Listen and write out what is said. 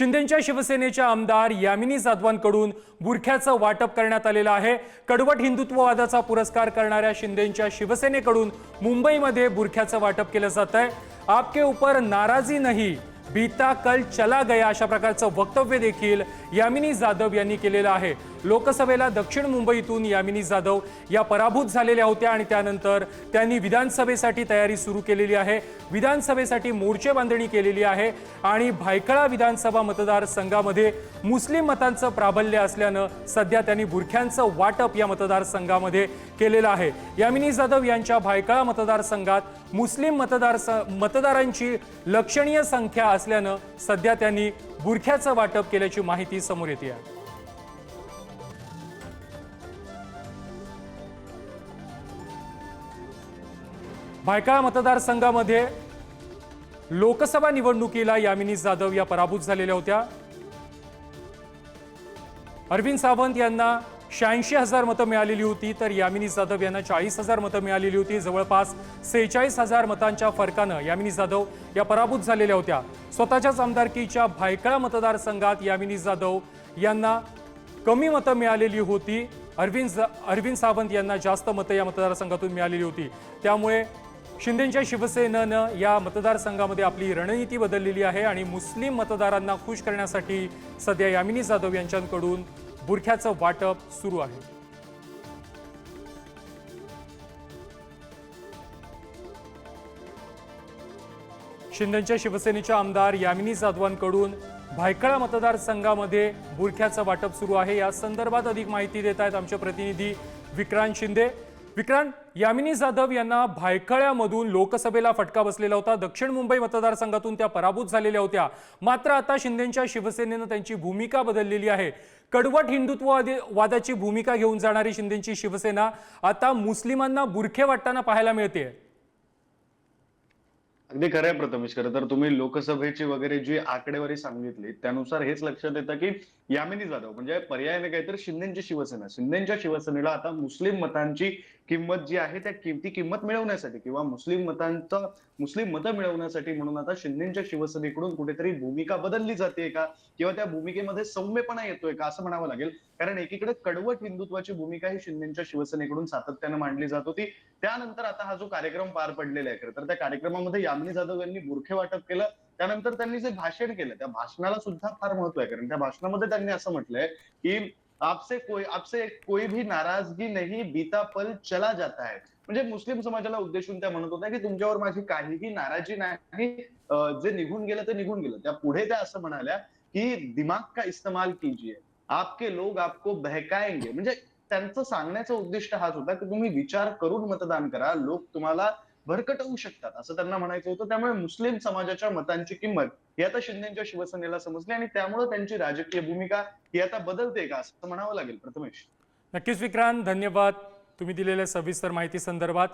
शिंदेच्या शिवसेनेच्या आमदार यामिनी जाधवांकडून बुरख्याचं वाटप करण्यात आलेलं आहे. कडवट हिंदुत्ववादाचा पुरस्कार करणाऱ्या शिंदेच्या शिवसेनेकडून मुंबईमध्ये बुरख्याचं वाटप केलं जात आहे आपके ऊपर नाराजी नाही बीता कल चला गया अशा प्रकारचं वक्तव्य देखील यामिनी जाधव यांनी केलेलं आहे. लोकसभेला दक्षिण मुंबईतून यामिनी जाधव या पराभूत झालेल्या होत्या आणि त्यानंतर त्यांनी विधानसभेसाठी तयारी सुरू केलेली आहे. विधानसभेसाठी मोर्चे बांधणी केलेली आहे आणि भायखळा विधानसभा मतदारसंघामध्ये मुस्लिम मतांचं प्राबल्य असल्यानं सध्या त्यांनी बुरख्यांचं वाटप या मतदारसंघामध्ये केलेलं आहे. यामिनी जाधव यांच्या भायखळा मतदारसंघात मुस्लिम मतदार मतदारांची लक्षणीय संख्या असल्यानं सध्या त्यांनी बुरख्याचं वाटप केल्याची माहिती समोर येते आहे. भायखळा मतदारसंघामध्ये लोकसभा निवडणुकीला यामिनी जाधव या पराभूत झालेल्या होत्या. अरविंद सावंत यांना शहाऐंशी हजार मतं मिळालेली होती तर यामिनी जाधव यांना चाळीस हजार मतं मिळालेली होती. जवळपास सेहेचाळीस हजार मतांच्या फरकानं यामिनी जाधव या पराभूत झालेल्या होत्या. स्वतःच्याच आमदारकीच्या भायखळा मतदारसंघात यामिनी जाधव यांना कमी मतं मिळालेली होती. अरविंद अरविंद सावंत यांना जास्त मतं या मतदारसंघातून मिळालेली होती. त्यामुळे शिंदेच्या शिवसेनेनं या मतदारसंघामध्ये आपली रणनीती बदललेली आहे आणि मुस्लिम मतदारांना खुश करण्यासाठी सध्या यामिनी जाधव यांच्याकडून बुरख्याचं वाटप सुरू आहे. शिंदेच्या शिवसेनेच्या आमदार यामिनी जाधवांकडून भायखळा मतदारसंघामध्ये बुरख्याचं वाटप सुरू आहे. या संदर्भात अधिक माहिती देत आहेत आमचे प्रतिनिधी विक्रांत शिंदे. विक्रांत यामिनी जाधव यांना भायखळ्यामधून लोकसभेला फटका बसलेला होता. दक्षिण मुंबई मतदारसंघातून त्या पराभूत झालेल्या होत्या. मात्र आता शिंदेच्या शिवसेनेनं त्यांची भूमिका बदललेली आहे. कडवट हिंदुत्ववादी वादाची भूमिका घेऊन जाणारी शिंदेची शिवसेना आता मुस्लिमांना बुरखे वाटताना पाहायला मिळते. अगदी खरं आहे प्रथमेश खरं तर तुम्ही लोकसभेची वगैरे जी आकडेवारी सांगितली त्यानुसार हेच लक्षात येतं की यामिनी जाधव. म्हणजे पर्यायाने काहीतरी शिंदेची शिवसेना. शिंदेच्या शिवसेनेला आता मुस्लिम मतांची किंमत जी आहे त्या किमती किंमत मिळवण्यासाठी किंवा मुस्लिम मतांचं मुस्लिम मतं मिळवण्यासाठी म्हणून आता शिंदेच्या शिवसेनेकडून कुठेतरी भूमिका बदलली जाते का? किंवा त्या भूमिकेमध्ये सौम्यपणा येतोय का? असं म्हणावं लागेल. कारण एकीकडे कडवट हिंदुत्वाची भूमिका ही शिंदेच्या शिवसेनेकडून सातत्यानं मांडली जात होती. त्यानंतर आता हा जो कार्यक्रम पार पडलेला आहे खरं तर त्या कार्यक्रमामध्ये यामिनी जाधव यांनी बुरखे वाटप केलं. त्यानंतर त्यांनी जे भाषण केलं त्या भाषणाला सुद्धा फार महत्त्व आहे. कारण त्या भाषणामध्ये त्यांनी असं म्हटलंय की आपसे कोई आपसे कोई भी नाराजगी नाही बीता पल चला जाता है. म्हणजे मुस्लिम समाजाला उद्देशून त्या म्हणत होत्या की तुमच्यावर माझी काहीही नाराजी नाही जे निघून गेलं ते निघून गेलं. त्या पुढे त्या असं म्हणाल्या की दिमाग का इस्तेमाल कीजिए? आपके लोग आपको बहकाएंगे. म्हणजे त्यांचं सांगण्याचं उद्दिष्ट हाच होता की तुम्ही विचार करून मतदान करा. लोक तुम्हाला भरकटवू शकतात असं त्यांना म्हणायचं होतं. त्यामुळे मुस्लिम समाजाच्या मतांची किंमत ही आता शिंदेच्या शिवसेनेला समजली आणि त्यामुळे त्यांची राजकीय भूमिका ही आता बदलते का असं म्हणावं लागेल प्रथमेश. नक्कीच विक्रांत धन्यवाद. तुम्ही दिलेल्या सविस्तर माहिती संदर्भात.